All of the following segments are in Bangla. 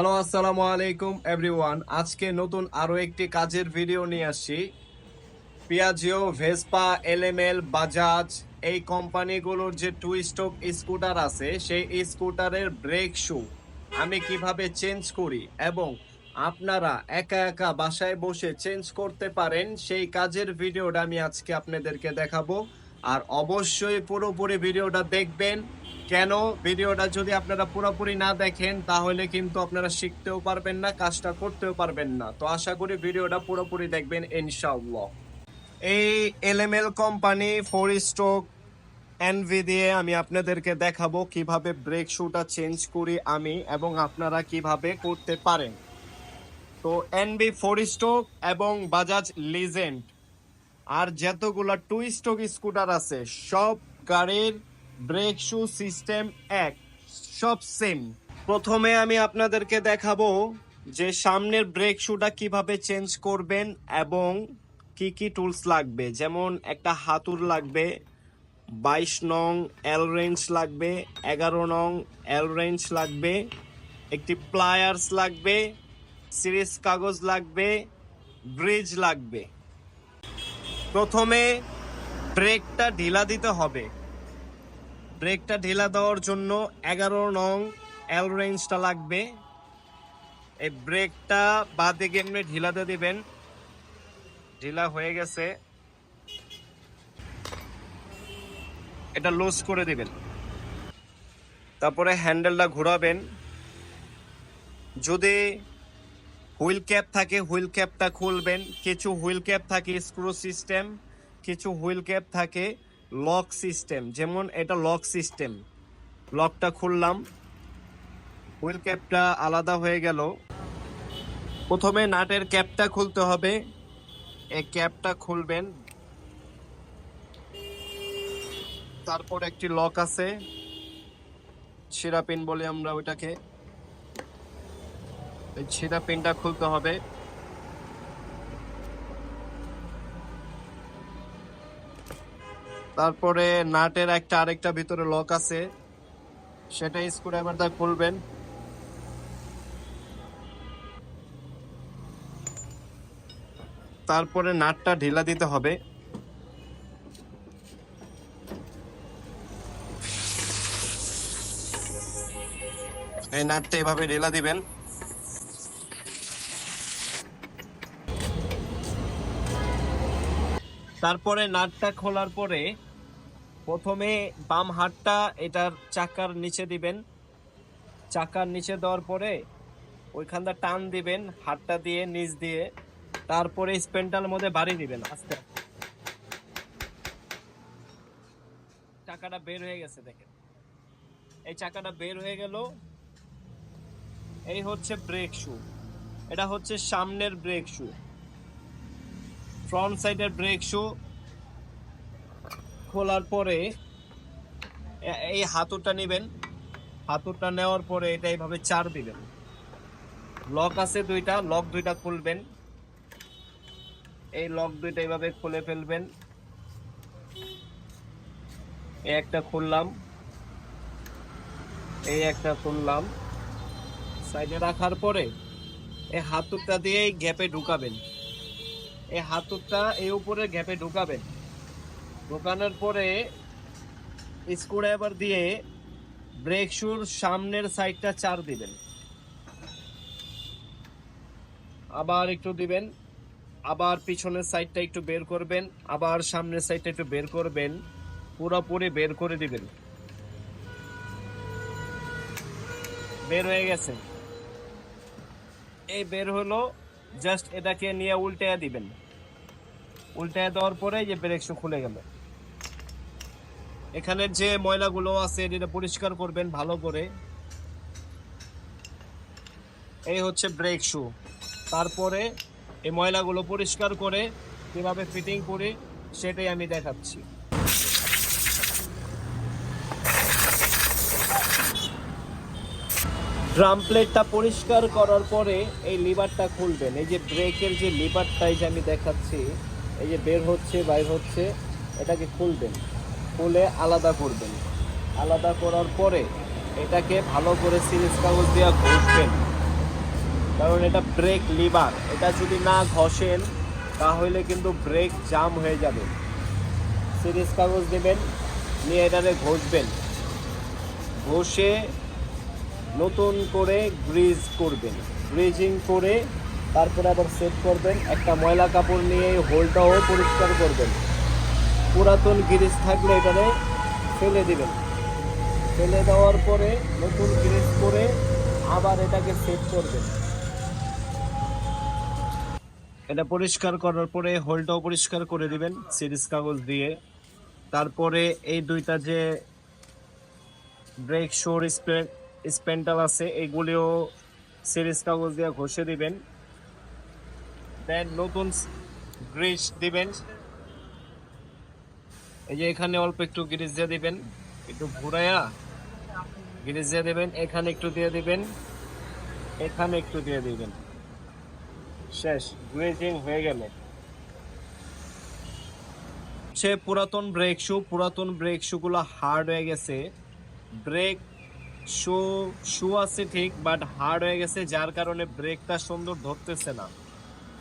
হ্যালো, আসসালামু আলাইকুম এভরিওয়ান আজকে নতুন আরও একটি কাজের ভিডিও নিয়ে আসছি। পিয়াজিও ভেসপা এলএমএল বাজাজ এই কোম্পানিগুলোর যে টু স্টক স্কুটার আছে, সেই স্কুটারের ব্রেক শু আমি কীভাবে চেঞ্জ করি এবং আপনারা একা একা বাসায় বসে চেঞ্জ করতে পারেন, সেই কাজের ভিডিওটা আমি আজকে আপনাদেরকে দেখাবো। আর অবশ্যই পুরোপুরি ভিডিওটা দেখবেন। কেন ভিডিওটা যদি আপনারা পুরোপুরি না দেখেন, তাহলে কিন্তু আপনারা শিখতেও পারবেন না, কাজটা করতেও পারবেন না। তো আশা করি ভিডিওটা পুরোপুরি দেখবেন, ইনশাআল্লাহ। এই LML company four stroke NV দিয়ে আমি আপনাদেরকে দেখাবো কীভাবে ব্রেক শুটা চেঞ্জ করি আমি এবং আপনারা কীভাবে করতে পারেন। তো এনবি ফোর স্ট্রোক এবং বাজাজ লিজেন্ড আর যতগুলা টু স্ট্রোক স্কুটার আছে, সব গাড়ির ব্রেক শু সিস্টেম এক, সব সেম। প্রথমে আমি আপনাদেরকে দেখাবো যে সামনের ব্রেক শুটা কীভাবে চেঞ্জ করবেন এবং কি কি টুলস লাগবে। যেমন একটা হাতুর লাগবে, বাইশ নং এল রেঞ্জ লাগবে, এগারো নং এল রেঞ্জ লাগবে, একটি প্লায়ার্স লাগবে, সিরিজ কাগজ লাগবে, ব্রিজ লাগবে। প্রথমে ব্রেকটা ঢিলা দিতে হবে। ব্রেকটা ঢিলা দেওয়ার জন্য এগারো নং এল রেঞ্জটা লাগবে। এই ব্রেকটা বা দিকে এমনি ঢিলাতে দিবেন। ঢিলা হয়ে গেছে। এটা লুজ করে দিবেন। তারপরে হ্যান্ডেলটা ঘোরাবেন। যদি হুইল ক্যাপ থাকে, হুইল ক্যাপটা খুলবেন। কিছু হুইল ক্যাপ থাকে, স্ক্রু সিস্টেম। কিছু হুইল ক্যাপ থাকে লক সিস্টেম, যেমন এটা লক সিস্টেম। লকটা খুললাম হুইল ক্যাপটা আলাদা হয়ে গেল। প্রথমে নাটের ক্যাপটা খুলতে হবে। এই ক্যাপটা খুলবেন। তারপর একটি লক আছে ছিঁড়া পিন বলি আমরা ওইটাকে। ছিঁড়া পিনটা খুলতে হবে। তারপরে নাটের একটা আরেকটা ভিতরে লক আছে। সেটা স্ক্রুড্রাইভারটা খুলবেন। তারপরে নাটটা ঢিলা দিতে হবে। এই নাটটা এভাবে ঢিলা দিবেন। তারপরে নাটটা খোলার পরে প্রথমে বাম হাতটা এটার চাকার নিচে দিবেন। চাকার নিচে দেওয়ার পরে ওইখানটা টান দিবেন, হাতটা দিয়ে, নিচ দিয়ে। তারপরে স্পেন্টার মধ্যে বাড়ি দিবেন আস্তে। চাকাটা বের হয়ে গেছে, দেখেন। এই চাকাটা বের হয়ে গেল। এই হচ্ছে ব্রেক শু। এটা হচ্ছে সামনের ব্রেক শু। ফ্রন্ট সাইডের ব্রেক শু। খোলার পরে এই হাতুরটা নেবেন। হাতুরটা নেওয়ার পরে এটা এইভাবে চার দিবেন। লক আছে দুইটা, লক দুইটা খুলবেন। এই লক দুইটা এইভাবে খুলে ফেলবেন। এই একটা খুললাম। এই একটা খুললাম। সাইডে রাখার পরে এই হাতুরটা দিয়ে এই গ্যাপে ঢুকাবেন। এই হাতুরটা এই উপরে গ্যাপে ঢুকাবেন। ঢোকানোর পরে স্ক্রুড্রাইভার দিয়ে ব্রেক শুর সামনের সাইডটা চার দিবেন। আবার একটু দিবেন, আবার পিছনের সাইডটা একটু বের করবেন, আবার সামনের সাইডটা একটু বের করবেন, পুরোপুরি বের করে দিবেন। বের হয়ে গেছে। এই বের হলো, জাস্ট এটাকে নিয়ে উল্টে দিবেন। উল্টে দেওয়ার পরে যে ব্রেক শু খুলে গেল। এখানের যে ময়লাগুলো আছে, এটা পরিষ্কার করবেন ভালো করে। এই হচ্ছে ব্রেক শু তারপরে এই ময়লাগুলো পরিষ্কার করে, কীভাবে ফিটিং করি সেটাই আমি দেখাচ্ছি। ড্রাম প্লেটটা পরিষ্কার করার পরে এই লিভারটা খুলবেন। এই যে ব্রেকের যে লিভারটাই যে আমি দেখাচ্ছি, এই যে বের হচ্ছে, বাইর হচ্ছে, এটাকে খুলবেন। খুলে আলাদা করবেন। আলাদা করার পরে এটাকে ভালো করে সিরিজ কাগজ দিয়ে ঘষবেন। কারণ এটা ব্রেক লিভার এটা যদি না ঘষেন, তাহলে কিন্তু ব্রেক জাম হয়ে যাবে। সিরিজ কাগজ দেবেন, নিয়ে এটারে ঘষবেন। ঘষে নতুন করে গ্রিজ করবেন। গ্রিজিং করে তারপরে আবার সেট করবেন। একটা ময়লা কাপড় নিয়ে হোলটাও পরিষ্কার করবেন। পুরাতন গ্রিজ থাকলে এটারে ফেলে দিবেন। ফেলে দেওয়ার পরে নতুন গ্রিজ করে আবার এটাকে সেট করবেন। এটা পরিষ্কার করার পরে হোলটাও পরিষ্কার করে দিবেন, সিরিজ কাগজ দিয়ে। তারপরে এই দুইটা যে ব্রেক, শোর স্পেন্টাল আছে, এগুলিও সিরিজ কাগজ দিয়ে ঘষে দিবেন। দেন নতুন গ্রিজ দিবেন। এই যে এখানে অল্প একটু গ্রিজ দিয়ে দিবেন। একটু ঘুরাইয়া গ্রিজ দিয়ে দেবেন। এখানে একটু দিয়ে দিবেন। এখানে একটু দিয়ে দিবেন। শেষ, গ্রেজিং হয়ে গেল। সে পুরাতন ব্রেক শু, পুরাতন ব্রেক শুগুলো হার্ড হয়ে গেছে। ব্রেক শু শু আছে ঠিক, বাট হার্ড হয়ে গেছে, যার কারণে ব্রেকটা সুন্দর ধরতেছে না।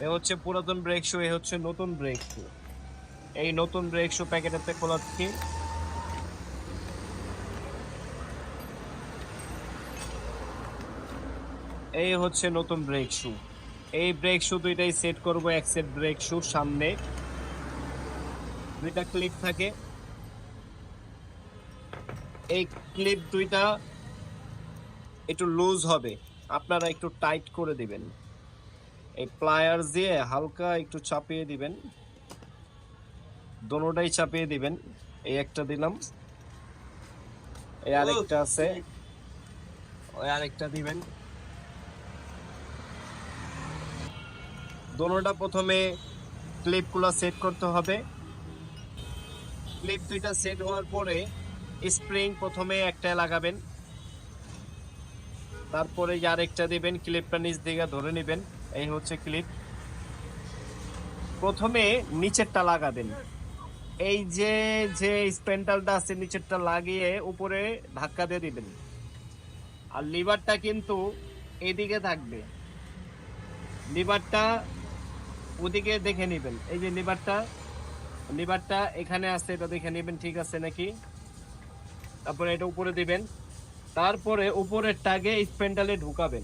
এ হচ্ছে পুরাতন ব্রেক শু, এ হচ্ছে নতুন ব্রেক শু। এই নতুন ব্রেক শু প্যাকেটেতে খোলাচ্ছি এই হচ্ছে নতুন ব্রেক শু এই ব্রেক শু দুইটাই সেট করব, এক সেট ব্রেক শু সামনে। দুইটা ক্লিপ থাকে। এই ক্লিপ দুইটা একটু লুজ হবে। আপনারা একটু টাইট করে দিবেন। এই প্লায়ার দিয়ে হালকা একটু চাপিয়ে দিবেন। দোনোটাই চাপিয়ে দিবেন। এই একটা দিলাম। এই আরেকটা আছে। ওই আরেকটা দিবেন। দোনোটা প্রথমে ক্লিপগুলো সেট করতে হবে। ক্লিপ দুইটা সেট হওয়ার পরে স্প্রিং প্রথমে একটা লাগাবেন। তারপরে যে আরেকটা দিবেন ক্লিপটা নিচ দিকে ধরে নেবেন। এই হচ্ছে ক্লিপ। প্রথমে নিচেরটা লাগাবেন। এই যে যে স্পেন্টালটা আছে, নিচেরটা লাগিয়ে উপরে ধাক্কা দিয়ে দিবেন। আর লিভারটা কিন্তু এদিকে থাকবে। লিভারটা ওদিকে দেখে নেবেন। এই যে লিভারটা লিভারটা এখানে আছে, এটা দেখে নেবেন, ঠিক আছে নাকি? তারপরে এটা উপরে দিবেন। তারপরে উপরের টাগে স্পেন্ডালে ঢুকাবেন।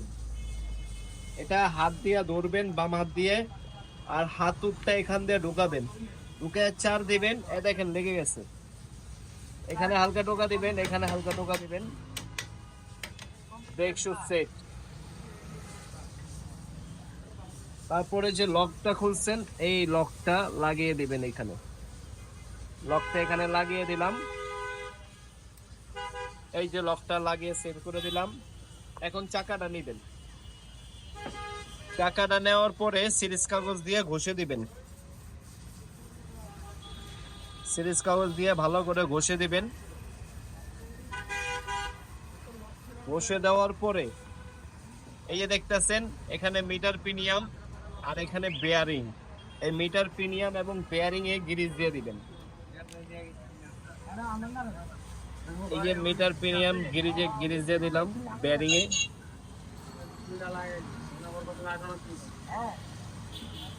এটা হাত দিয়ে ধরবেন, বাম হাত দিয়ে, আর হাত উঠটা এখান দিয়ে ঢুকাবেন। ঢুকে চার দিবেন। এ দেখেন, লেগে গেছে। এখানে হালকা টোকা দিবেন, এখানে হালকা টোকা দিবেন। ব্রেক শুট সেট তারপরে যে লকটা খুলছেন, এই লকটা লাগিয়ে দিবেন এখানে। লকটা এখানে লাগিয়ে দিলাম। এই যে লকটা লাগিয়ে সেট করে দিলাম। এখন চাকাটা নিবেন। চাকাটা নেওয়ার পরে সিরিজ কাগজ দিয়ে ঘষে দিবেন। সিরিজ কাগজ দিয়ে ভালো করে ঘষে দিবেন। ঘষে দেওয়ার পরে এই যে দেখতেছেন, এখানে মিটার প্রিমিয়াম আর এখানে বেয়ারিং এই মিটার প্রিমিয়াম এবং বেয়ারিং এ গিরিজ দিয়ে দিবেন। এই যে মিটার প্রিমিয়াম গিরিজে গিরিজ দিয়ে দিলাম বেয়ারিং এ।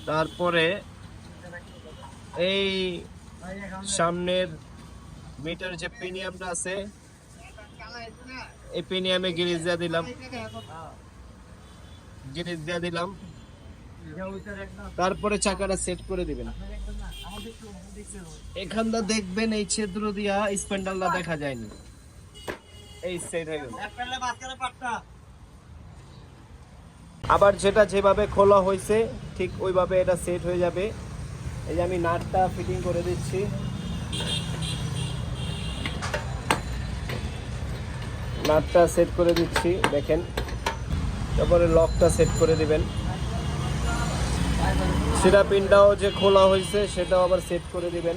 তারপরে এই সামনের মিটার যে প্রিমিয়ামটা আছে, এই প্রিমিয়ামে গিরিজ দিয়ে দিলাম। গিরিজ দিয়ে দিলাম। তারপরে চাকাটা সেট করে দিবেন। এখানটা দেখবেন এই ছিদ্র দিয়া স্প্যান্ডালটা দেখা যায়নি। এই সেট হয়ে গেল। আবার যেটা যেভাবে খোলা হয়েছে, ঠিক ওইভাবে এটা সেট হয়ে যাবে। এই যে আমি নাটটা ফিটিং করে দিচ্ছি। নাটটা সেট করে দিচ্ছি, দেখেন। তারপরে লকটা সেট করে দিবেন। সেটা পিনটাও যে খোলা হয়েছে, সেটাও আবার সেট করে দিবেন।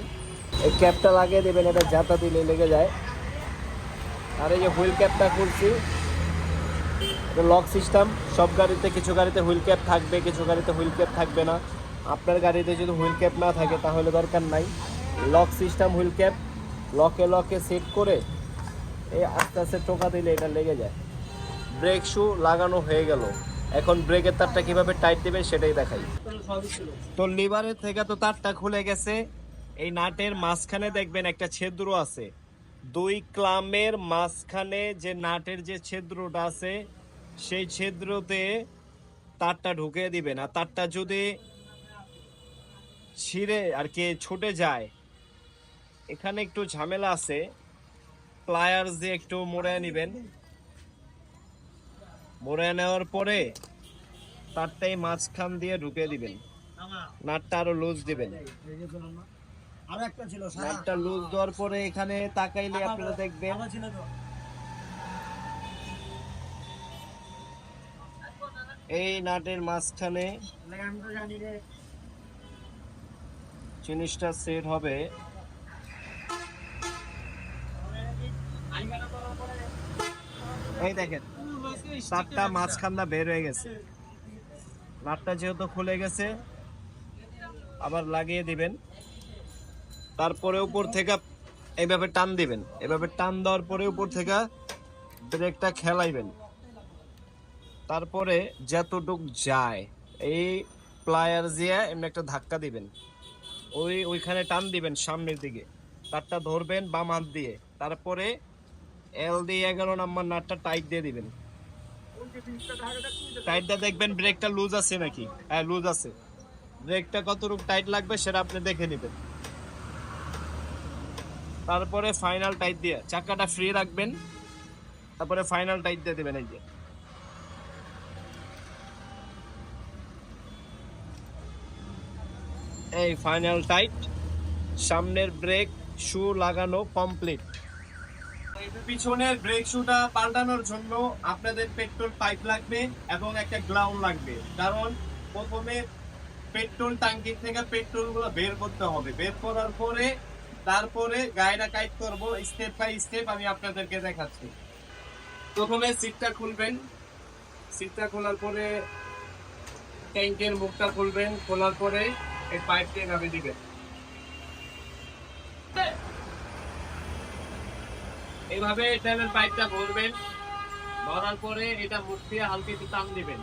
এই ক্যাপটা লাগিয়ে দেবেন, এটা যাতা দিলে লেগে যায়। আর এই যে হুইল ক্যাপটা খুলছি। লক সিস্টেম সব গাড়িতে, কিছু গাড়িতে হুইল ক্যাপ থাকবে, কিছু গাড়িতে হুইল ক্যাপ থাকবে না। আপনার গাড়িতে যদি হুইল ক্যাপ না থাকে তাহলে দরকার নাই। লক সিস্টেম হুইল ক্যাপ, লকে লকে সেট করে এই আস্তে আস্তে টোকা দিলে এটা লেগে যায়। ব্রেক শু লাগানো হয়ে গেল। এখন ব্রেকের তারটা কীভাবে টাইট দিবে সেটাই দেখাই। তো লিভারের থেকে তো তারটা খুলে গেছে। এই নাটের মাঝখানে দেখবেন একটা ছেদ্র আছে। দুই ক্লামের মাঝখানে যে নাটের যে ছিদ্রটা আছে, সেই ছেদ্রতে তারটা ঢুকিয়ে দিবেন। আর তারটা যদি ছিঁড়ে আর কি ছুটে যায়। এখানে একটু ঝামেলা আছে। প্লায়ার্স দিয়ে একটু মোড়ে নেবেন। মোড়ে নেওয়ার পরে তারটাই মাঝখান দিয়ে ঢুকে দিবেন। নাটটা আরও লুজ দিবেন। আরও একটা ছিল নাটটা লুজ দেওয়ার পরে এখানে তাকাইলে আপনারা দেখবেন। এই নাটের মাঝখানে জিনিসটা সেট হবে। এই দেখেন, তারটা মাঝখানটা বের হয়ে গেছে। নাটটা যেহেতু খুলে গেছে, আবার লাগিয়ে দিবেন। তারপরে উপর থেকে এইভাবে টান দিবেন। এভাবে টান দেওয়ার পরে উপর থেকে ব্রেকটা খেলাইবেন। তারপরে যতটুক যায়, এই প্লায়ার দিয়ে এমনি একটা ধাক্কা দিবেন। ওই ওইখানে টান দিবেন সামনের দিকে। তারটা ধরবেন বাম হাত দিয়ে। তারপরে এল দিয়ে এগারো নাম্বার নাটটা টাইট দিয়ে দিবেন। টাইটটা দেখবেন ব্রেকটা লুজ আছে নাকি? হ্যাঁ লুজ আছে। ব্রেকটা কতটুকু টাইট লাগবে সেটা আপনি দেখে নেবেন। তারপরে ফাইনাল টাইট দিয়ে চাকাটা ফ্রি রাখবেন। তারপরে ফাইনাল টাইট দিয়ে দেবেন এই যে। এই ফাইনাল টাইট। সামনের ব্রেক, শু লাগানো কমপ্লিট। পিছনের ব্রেক শুটা পাল্টানোর জন্য আপনাদের পেট্রোল পাইপ লাগবে এবং একটা গ্রাউন্ড লাগবে। কারণ প্রথমে পেট্রোল ট্যাঙ্কি থেকে পেট্রোলগুলো বের করতে হবে। বের করার পরে তারপরে গাড়িটা কাইট করব, স্টেপ বাই স্টেপ আমি আপনাদেরকে দেখাচ্ছি। প্রথমে সিটটা খুলবেন। সিটটা খোলার পরে ট্যাঙ্কের মুখটা খুলবেন। খোলার পরে এই পাইপ দিয়ে নামিয়ে দিবেন। এইভাবে পাইপটা ভরবেন, ভরার পরে এটা মুখ দিয়ে হালকা একটু টান দিবেন।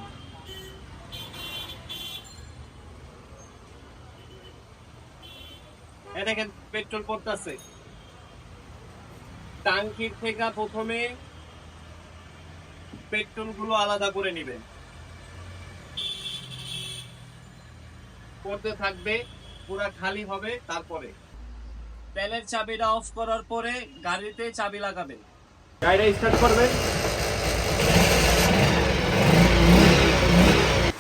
দেখেন পেট্রোল পড়তেছে। টাঙ্কির থেকে প্রথমে পেট্রোলগুলো আলাদা করে নেবেন। করতে থাকবে পুরা খালি হবে তারপরে। তেলের চাবিটা অফ করার পরে গাড়িতে চাবি লাগাবেন গাড়িটা স্টার্ট করবেন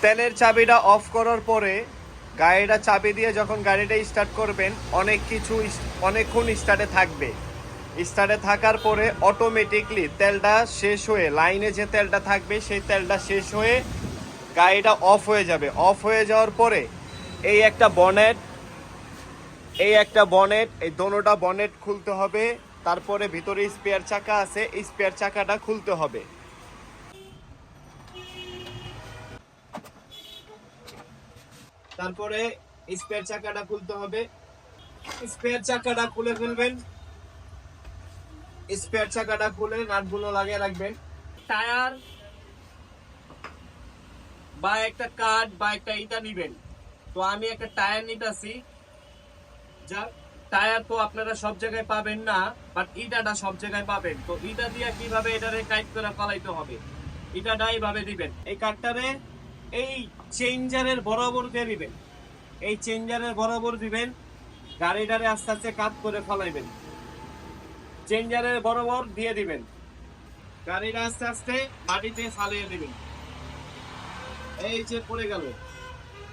তেলের চাবিটা অফ করার পরে গাড়িটা চাবি দিয়ে যখন গাড়িটা স্টার্ট করবেন অনেক কিছু অনেকক্ষণ স্টার্টে থাকবে। স্টার্টে থাকার পরে অটোমেটিকলি তেলটা শেষ হয়ে লাইনে যে তেলটা থাকবে সেই তেলটা শেষ হয়ে গাড়িটা অফ হয়ে যাবে। অফ হয়ে যাওয়ার পরে এই একটা বনেট এই একটা বনেট এই দোনোটা বনেট খুলতে হবে। তারপরে ভিতরে স্পেয়ার চাকা আছে স্পেয়ার চাকাটা খুলতে হবে। তারপরে স্পেয়ার চাকাটা খুলতে হবে। স্পেয়ার চাকাটা খুলে ফেলবেন। স্পেয়ার চাকাটা খুলে নাটগুলো লাগিয়ে রাখবেন। টায়ার বা একটা কাঠ বা একটা ইটা নিবেন। তো আমি একটা টায়ার নিতেছি। যা টায়ার তো আপনারা সব জায়গায় পাবেন না বাট ইটাটা সব জায়গায় পাবেন। তো ইটা দিয়ে কীভাবে এটারে টাইট করে পালাইতে হবে? ইটাটা এইভাবে দিবেন। এই কাঠটারে এই চেঞ্জারের বরাবর দিয়ে দিবেন। এই চেঞ্জারের বরাবর দিবেন। গাড়িটারে আস্তে আস্তে কাট করে ফলাইবেন। চেঞ্জারের বরাবর দিয়ে দিবেন। গাড়িটা আস্তে আস্তে মাটিতে ফালিয়ে দিবেন। এই যে পড়ে গেল।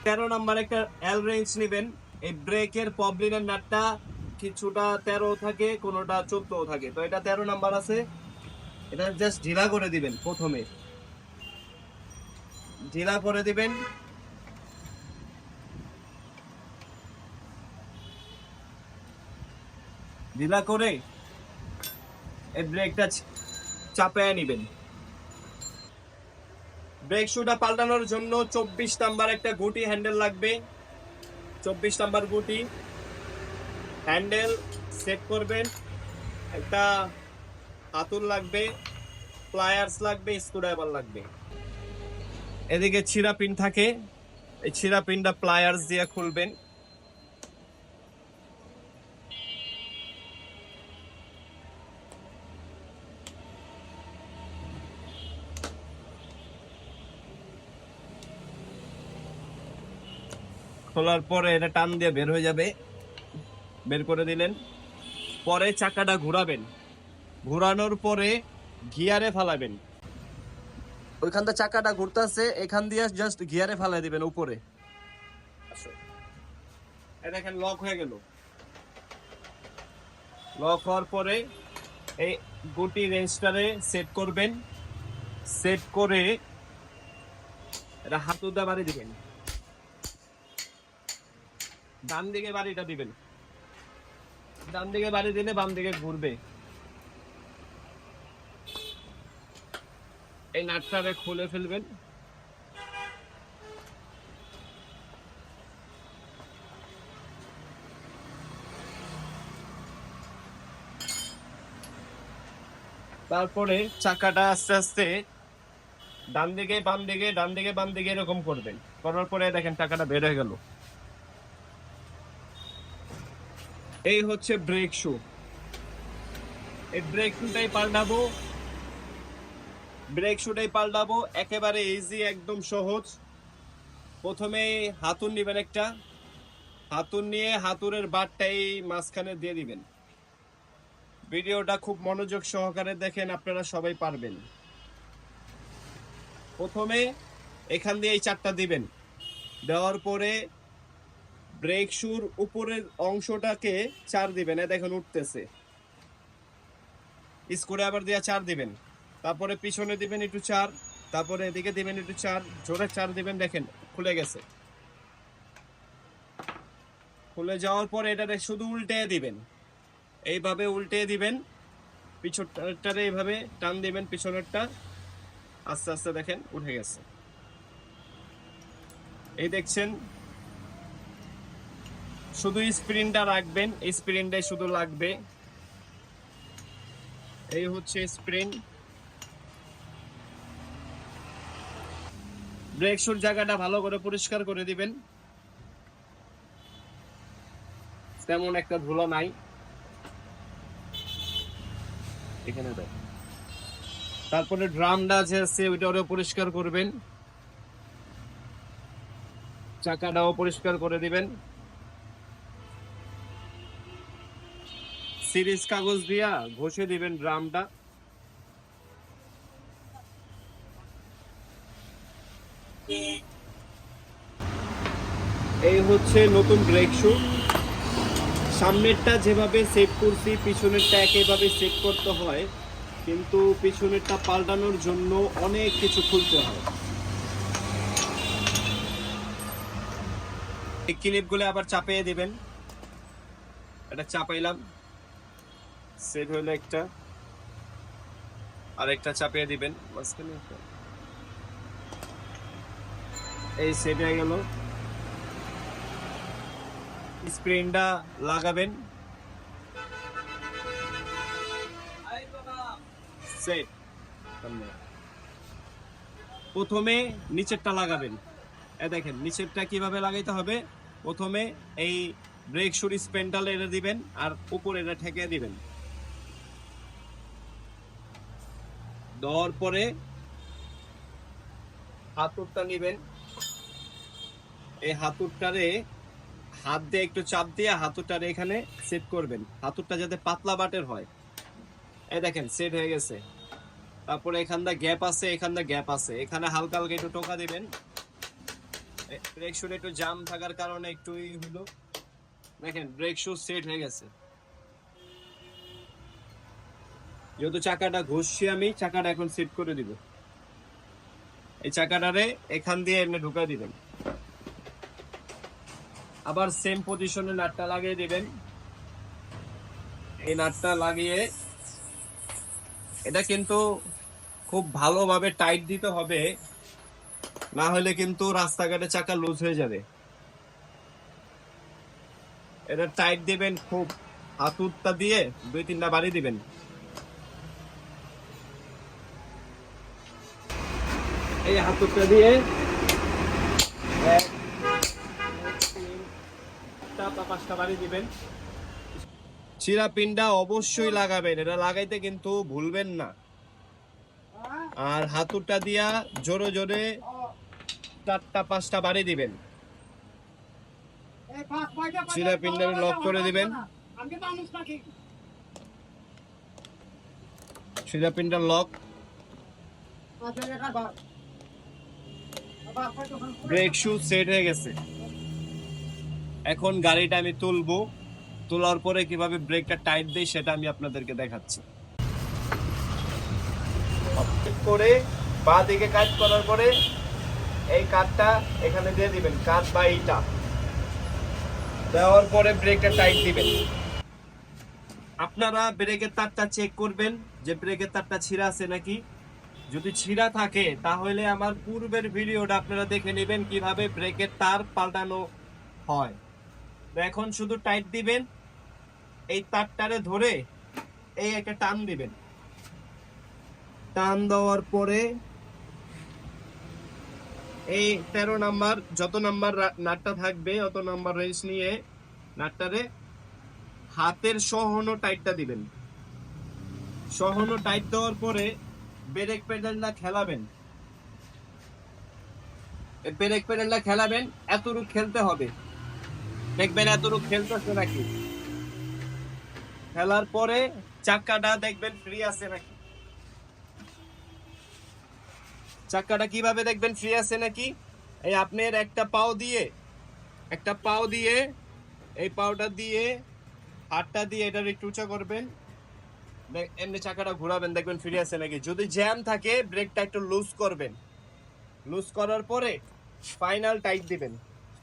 তেরো নাম্বার একটা এল রেঞ্জ নেবেন। এই ব্রেকের পবলিনের নাটটা কিছুটা তেরো থাকে, কোনোটা চোদ্দ থাকে। তো এটা তেরো নাম্বার আছে। এটা জাস্ট ঢিলা করে দিবেন প্রথমে। ঢিলা করে দিবেন। ঢিলা করে এই ব্রেকটা চাপায় নিবেন। ব্রেক শুটা পাল্টানোর জন্য চব্বিশ নাম্বার একটা গুটি হ্যান্ডেল লাগবে। চব্বিশ নাম্বার গুটি। হ্যান্ডেল সেট করবেন। একটা হাতুল লাগবে প্লায়ার্স লাগবে স্ক্রুড্রাইভার লাগবে। এদিকে ছিঁড়া পিন থাকে। এই ছিঁড়া পিনটা প্লায়ার্স দিয়ে খুলবেন। খোলার পরে এটা টান দিয়ে বের হয়ে যাবে। বের করে দিলেন। পরে চাকাটা ঘোরাবেন। ঘোরানোর পরে গিয়ারে ফালাবেন। ওইখান থেকে চাকাটা ঘুরতেছে, এখান দিয়ে জাস্ট গিয়ারে ফালাই দিবেন উপরে। এটা দেখেন লক হয়ে গেল। লক হওয়ার পরে এই গুটি রেঞ্জটারে সেট করবেন। সেট করে এটা হাতুদা বাড়ি দিবেন। ডান দিকে বাড়িটা দিবেন। ডান দিকে বাড়ি দিলে বাম দিকে ঘুরবে। এই নাটটারে খুলে ফেলবেন। তারপরে চাকাটা আস্তে আস্তে ডান দিকে, বাম দিকে, ডান দিকে, বাম দিকে এরকম করবেন। করার পরে দেখেন টাকাটা বের হয়ে গেল। এই হচ্ছে ব্রেক শু এই ব্রেক শুটাই পাল্টাবো। ব্রেক শুটাই পাল্টাবো। একেবারে ইজি একদম সহজ। প্রথমে হাতুন নিবেন একটা। হাতুন নিয়ে হাতুরের বারটা এই মাঝখানে দিয়ে দিবেন। ভিডিওটা খুব মনোযোগ সহকারে দেখেন, আপনারা সবাই পারবেন। প্রথমে এখান দিয়ে এই চারটা দিবেন। দেওয়ার পরে ব্রেক শুর উপরের অংশটাকে চার দিবেন। দেখেন উঠতেছে। স্কুলে আবার দিয়ে চার দিবেন। তারপরে পিছনে দিবেন একটু চার, তারপরে এদিকে দিবেন একটু চার, জোরে চার দিবেন, দেখেন খুলে গেছে। খুলে যাওয়ার পরে এটাতে শুধু উল্টে দিবেন। এইভাবে উল্টে দিবেন। পিছনটারে এইভাবে টান দিবেন, পিছনেরটা। আস্তে আস্তে দেখেন উঠে গেছে। এই দেখছেন শুধু স্প্রিনটা রাখবেন, এই স্প্রিনটাই শুধু লাগবে। এই হচ্ছে স্প্রিন। ব্রেক শুর জায়গাটা ভালো করে পরিষ্কার করে দিবেন। তেমন একটা ধুলো নাই। এখানে দেখ তারপরে ড্রামটা যে আছে ওইটাও পরিষ্কার করবেন। চাকাটাও পরিষ্কার করে দিবেন। সিরিজ কাগজ দিয়া ঘষে দিবেন ড্রামটা। এই হচ্ছে নতুন ব্রেক শু। সামনেরটা যেভাবে সেট করছি, পিছনেরটা একেভাবে সেট করতে হয়, কিন্তু পিছনেরটা পাল্টানোর জন্য অনেক কিছু খুলতে হয়। এই ক্লিপগুলো আবার চাপিয়ে দিবেন। এটা চাপাইলাম। সেট হইল একটা। আরেকটা চাপিয়ে দিবেন। মাঝখানে। এই সেট হয়ে গেল। স্প্রিনটা লাগাবেন। সেট। প্রথমে নিচেরটা লাগাবেন। এ দেখেন, নিচেরটা কীভাবে লাগাইতে হবে? প্রথমে এই ব্রেক শুর স্পেন্ডাল এটা দিবেন আর উপরে এটা ঠেকে দিবেন। দেওয়ার পরে হাতুরটা নিবেন। এই হাতুরটারে হাত দিয়ে একটু চাপ দিয়ে হাতুরটারে এখানে সেট করবেন। হাতুরটা যাতে পাতলা বাটের হয়। এই দেখেন সেট হয়ে গেছে। তারপরে এখান দা গ্যাপ আছে এখান দা গ্যাপ আছে। এখানে হালকা হালকা একটু টোকা দিবেন। ব্রেক শুর একটু জাম থাকার কারণে একটু হলো দেখেন ব্রেক শু সেট হয়ে গেছে। যেহেতু চাকাটা ঘষছি আমি, চাকাটা এখন সেট করে দিব। এই চাকাটারে এখান দিয়ে এমনি ঢুকা দিবেন। আবার সেম পজিশনে নাটটা লাগিয়ে দিবেন। এই নাটটা লাগিয়ে এটা কিন্তু খুব ভালোভাবে টাইট দিতে হবে, না হলে কিন্তু রাস্তাঘাটে চাকা লুজ হয়ে যাবে। এটা টাইট দিবেন খুব হাতুরটা দিয়ে দুই তিনটা বাড়ি দিবেন। এই হাতুরটা দিয়ে পাঁচটা দিবেন। অবশ্যই লাগাবেন, এটা লাগাইতে কিন্তু ভুলবেন না। আর হাতুরটা দিয়া জোরে জোরে চারটা, পাঁচটা দিবেন। লক করে দিবেন। লক। ব্রেক শু সেট হয়ে গেছে। এখন গাড়িটা আমি তুলবো। তোলার পরে কীভাবে ব্রেকটা টাইট দেই সেটা আমি আপনাদেরকে দেখাচ্ছি। করে বা দিকে কাজ করার পরে এই কাঠটা এখানে দিয়ে দিবেন কাঠ বা ইটা। দেওয়ার পরে ব্রেকটা টাইট দিবেন। আপনারা ব্রেকের তারটা চেক করবেন যে ব্রেকের তারটা ছিঁড়া আছে নাকি। যদি ছিঁড়া থাকে, তাহলে আমার পূর্বের ভিডিওটা আপনারা দেখে নেবেন কীভাবে ব্রেকের তার পাল্টানো হয়। এখন শুধু টাইট দিবেন, এই তারটারে ধরে এই একটা টান দিবেন। টান দেওয়ার পরে এই তেরো নাম্বার, যত নাম্বার নাটটা থাকবে, অত নাম্বার রেঞ্জ নিয়ে নাটটারে হাতের সহনো টাইটটা দিবেন। সহনো টাইট দেওয়ার পরে ব্রেক পেডালটা খেলাবেন? ব্রেক পেডালটা খেলাবেন, এতটুকু খেলতে হবে। দেখবেন এতটুকু খেলতেছে নাকি? খেলার পরে চাক্কাটা দেখবেন ফ্রি আছে নাকি? চাক্কাটা কীভাবে দেখবেন ফ্রি আছে নাকি? এই আপনার একটা পাও দিয়ে, একটা পাও দিয়ে, এই পাওটা দিয়ে, হাতটা দিয়ে এটা একটু উঁচা করবেন। এমনি চাকাটা ঘোরাবেন, দেখবেন ফ্রি আছে নাকি। যদি জ্যাম থাকে, ব্রেকটা একটু লুজ করবেন। লুজ করার পরে ফাইনাল টাইট দিবেন।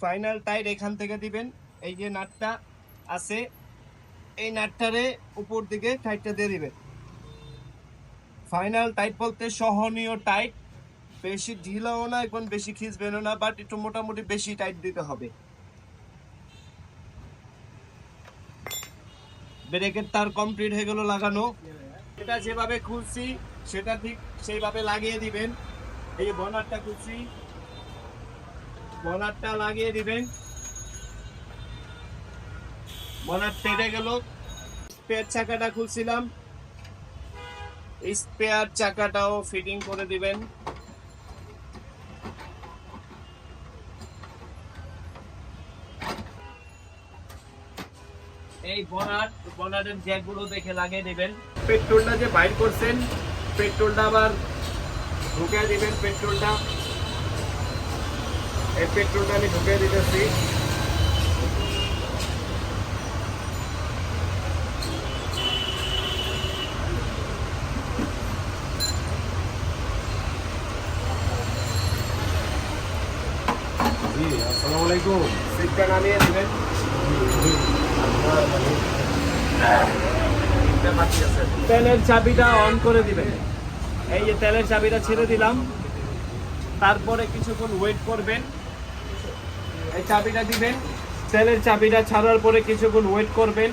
ফাইনাল টাইট এখান থেকে দিবেন। এই যে নাটটা আছে, এই নাটটারে উপর দিকে টাইটটা দিয়ে দিবেন। ফাইনাল টাইট বলতে সহনীয় টাইট বেশি ঢিলাও না, একদম বেশি খিঁচবেনও না বাট একটু মোটামুটি বেশি টাইট দিতে হবে। ব্রেকের তার কমপ্লিট হয়ে গেল লাগানো। এটা যেভাবে খুলছি, সেটা ঠিক সেইভাবে লাগিয়ে দিবেন। এই বনারটা খুলছি। বনারটা লাগিয়ে দিবেন। বনার টেনে গেল। স্পেয়ার চাকাটা খুলছিলাম। স্পেয়ার চাকাটাও ফিটিং করে দিবেন। এই বনাট, বনাটের জ্যাকগুলো দেখে লাগিয়ে দিবেন। পেট্রোলটা যে বাইর করছেন, পেট্রোলটা আবার ঢুকিয়ে দেবেন পেট্রোলটা। এই পেট্রোলটা আমি ঢুকিয়ে দিতেছি। আসসালামু সিটটা নামিয়ে দিবেন। তেলের চাবিটা অন করে দিবেন। এই যে তেলের চাবিটা ছেড়ে দিলাম। তারপরে কিছুক্ষণ ওয়েট করবেন। এই চাবিটা দিবেন। তেলের চাবিটা ছাড়ার পরে কিছুক্ষণ ওয়েট করবেন।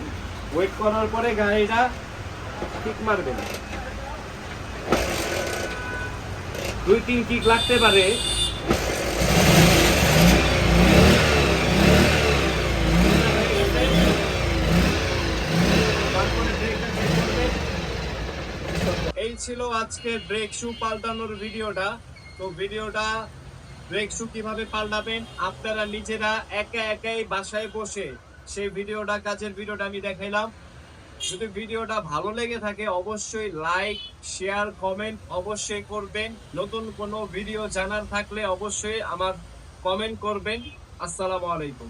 ওয়েট করার পরে গাড়িটা কিক মারবেন। দুই তিন কিক লাগতে পারে তারপরে ব্রেকটা চেক করবেন এই ছিল আজকে ব্রেক শু পাল্টানোর ভিডিওটা। তো ভিডিওটা ব্রেক শু কীভাবে পাল্টাবেন? আপনারা নিজেরা একা একাই বাসায় বসে সেই ভিডিওটা, কাজের ভিডিওটা আমি দেখাইলাম। যদি ভিডিওটা ভালো লেগে থাকে, অবশ্যই লাইক, শেয়ার, কমেন্ট অবশ্যই করবেন। নতুন কোনো ভিডিও জানার থাকলে অবশ্যই আমার কমেন্ট করবেন। আসসালামু আলাইকুম।